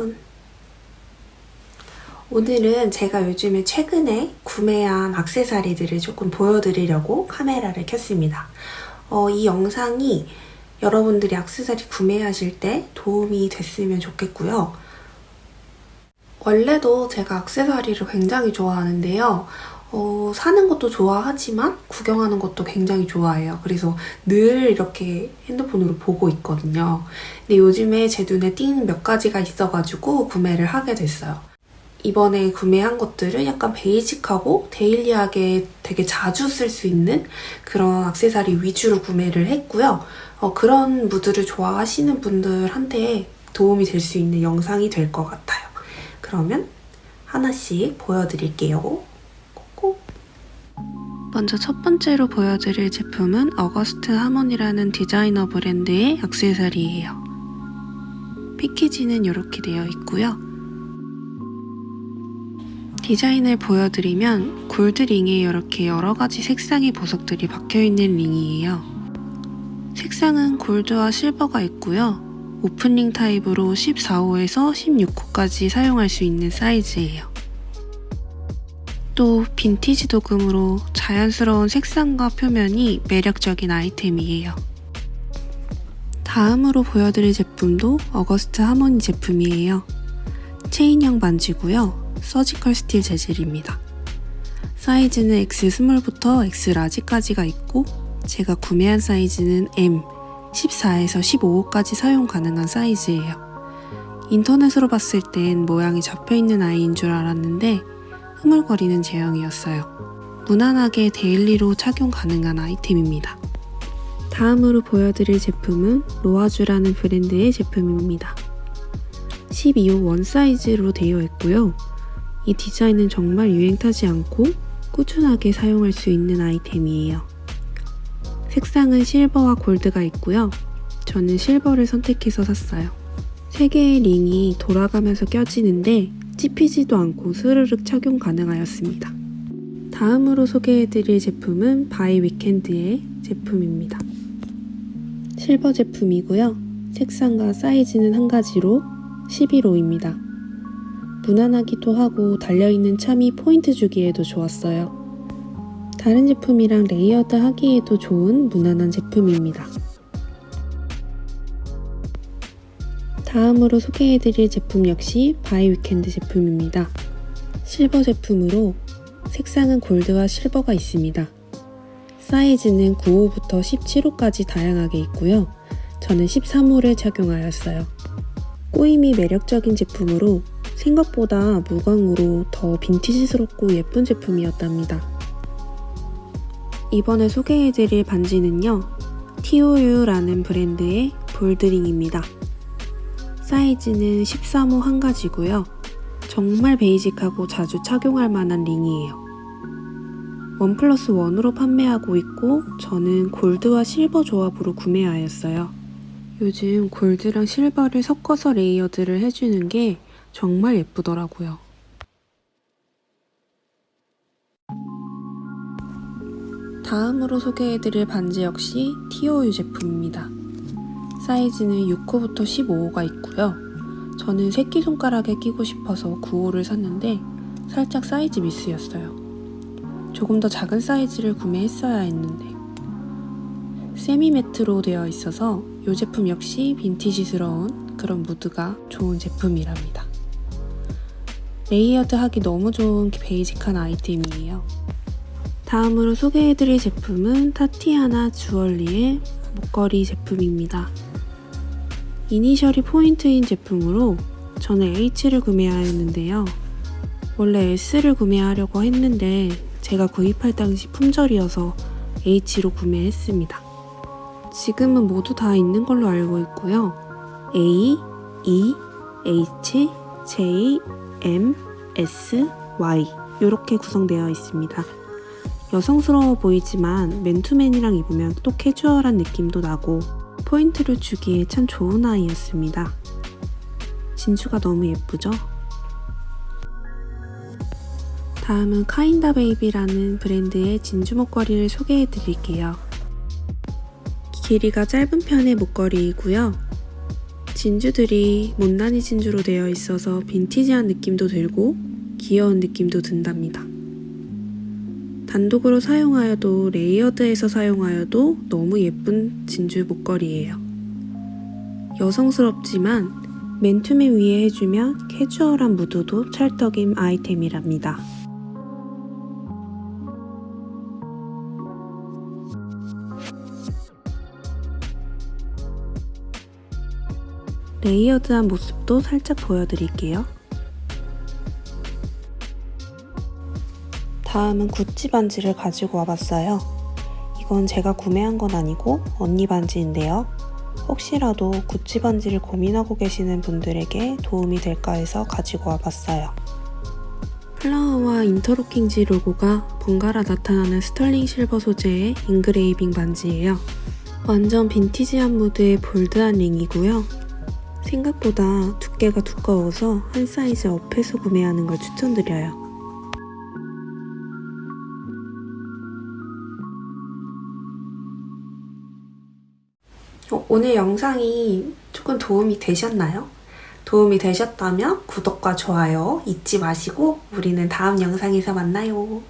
여러분. 오늘은 제가 요즘에 최근에 구매한 악세사리들을 조금 보여드리려고 카메라를 켰습니다. 어, 이 영상이 여러분들이 악세사리 구매하실 때 도움이 됐으면 좋겠고요. 원래도 제가 악세사리를 굉장히 좋아하는데요. 어, 사는 것도 좋아하지만 구경하는 것도 굉장히 좋아해요. 그래서 늘 이렇게 핸드폰으로 보고 있거든요. 근데 요즘에 제 눈에 띄는 몇 가지가 있어가지고 구매를 하게 됐어요. 이번에 구매한 것들은 약간 베이직하고 데일리하게 되게 자주 쓸 수 있는 그런 악세사리 위주로 구매를 했고요. 어, 그런 무드를 좋아하시는 분들한테 도움이 될 수 있는 영상이 될 것 같아요. 그러면 하나씩 보여드릴게요. 꼭. 먼저 첫 번째로 보여드릴 제품은 어거스트 하몬이라는 디자이너 브랜드의 액세서리예요. 패키지는 이렇게 되어 있고요. 디자인을 보여드리면 골드 링에 이렇게 여러 가지 색상의 보석들이 박혀있는 링이에요. 색상은 골드와 실버가 있고요. 오픈링 타입으로 14호에서 16호까지 사용할 수 있는 사이즈예요. 또 빈티지 도금으로 자연스러운 색상과 표면이 매력적인 아이템이에요. 다음으로 보여드릴 제품도 어거스트 하모니 제품이에요. 체인형 반지고요. 서지컬 스틸 재질입니다. 사이즈는 X 스몰부터 X 라지까지가 있고 제가 구매한 사이즈는 M 14에서 15호까지 사용 가능한 사이즈예요. 인터넷으로 봤을 땐 모양이 접혀있는 아이인 줄 알았는데 흐물거리는 제형이었어요. 무난하게 데일리로 착용 가능한 아이템입니다. 다음으로 보여드릴 제품은 로아주라는 브랜드의 제품입니다. 12호 원 사이즈로 되어 있고요. 이 디자인은 정말 유행 타지 않고 꾸준하게 사용할 수 있는 아이템이에요. 색상은 실버와 골드가 있고요. 저는 실버를 선택해서 샀어요. 3개의 링이 돌아가면서 껴지는데 찝히지도 않고 스르륵 착용 가능하였습니다. 다음으로 소개해드릴 제품은 바이 위켄드의 제품입니다. 실버 제품이고요. 색상과 사이즈는 한 가지로 11호입니다. 무난하기도 하고 달려있는 참이 포인트 주기에도 좋았어요. 다른 제품이랑 레이어드 하기에도 좋은 무난한 제품입니다. 다음으로 소개해드릴 제품 역시 바이 위켄드 제품입니다. 실버 제품으로 색상은 골드와 실버가 있습니다. 사이즈는 9호부터 17호까지 다양하게 있고요. 저는 13호를 착용하였어요. 꼬임이 매력적인 제품으로 생각보다 무광으로 더 빈티지스럽고 예쁜 제품이었답니다. 이번에 소개해드릴 반지는요. TOU라는 브랜드의 볼드링입니다. 사이즈는 13호 한 가지고요. 정말 베이직하고 자주 착용할 만한 링이에요. 원 플러스 원으로 판매하고 있고 저는 골드와 실버 조합으로 구매하였어요. 요즘 골드랑 실버를 섞어서 레이어드를 해주는 게 정말 예쁘더라고요. 다음으로 소개해드릴 반지 역시 TOU 제품입니다. 사이즈는 6호부터 15호가 있고요. 저는 새끼손가락에 끼고 싶어서 9호를 샀는데 살짝 사이즈 미스였어요. 조금 더 작은 사이즈를 구매했어야 했는데 세미 매트로 되어 있어서 이 제품 역시 빈티지스러운 그런 무드가 좋은 제품이랍니다. 레이어드 하기 너무 좋은 베이직한 아이템이에요. 다음으로 소개해드릴 제품은 타티아나 주얼리의 목걸이 제품입니다. 이니셜이 포인트인 제품으로 저는 H를 구매하였는데요. 원래 S를 구매하려고 했는데 제가 구입할 당시 품절이어서 H로 구매했습니다. 지금은 모두 다 있는 걸로 알고 있고요. A, E, H, J, M, S, Y 이렇게 구성되어 있습니다. 여성스러워 보이지만 맨투맨이랑 입으면 또 캐주얼한 느낌도 나고 포인트를 주기에 참 좋은 아이였습니다. 진주가 너무 예쁘죠? 다음은 카인다 베이비라는 브랜드의 진주 목걸이를 소개해 드릴게요. 길이가 짧은 편의 목걸이이고요. 진주들이 못난이 진주로 되어 있어서 빈티지한 느낌도 들고 귀여운 느낌도 든답니다. 단독으로 사용하여도 레이어드해서 사용하여도 너무 예쁜 진주 목걸이에요. 여성스럽지만 맨투맨 위에 해주면 캐주얼한 무드도 찰떡인 아이템이랍니다. 레이어드한 모습도 살짝 보여드릴게요. 다음은 구찌 반지를 가지고 와봤어요. 이건 제가 구매한 건 아니고 언니 반지인데요. 혹시라도 구찌 반지를 고민하고 계시는 분들에게 도움이 될까 해서 가지고 와봤어요. 플라워와 인터로킹지 로고가 번갈아 나타나는 스털링 실버 소재의 인그레이빙 반지예요. 완전 빈티지한 무드의 볼드한 링이고요. 생각보다 두께가 두꺼워서 한 사이즈 업해서 구매하는 걸 추천드려요. 오늘 영상이 조금 도움이 되셨나요? 도움이 되셨다면 구독과 좋아요 잊지 마시고 우리는 다음 영상에서 만나요.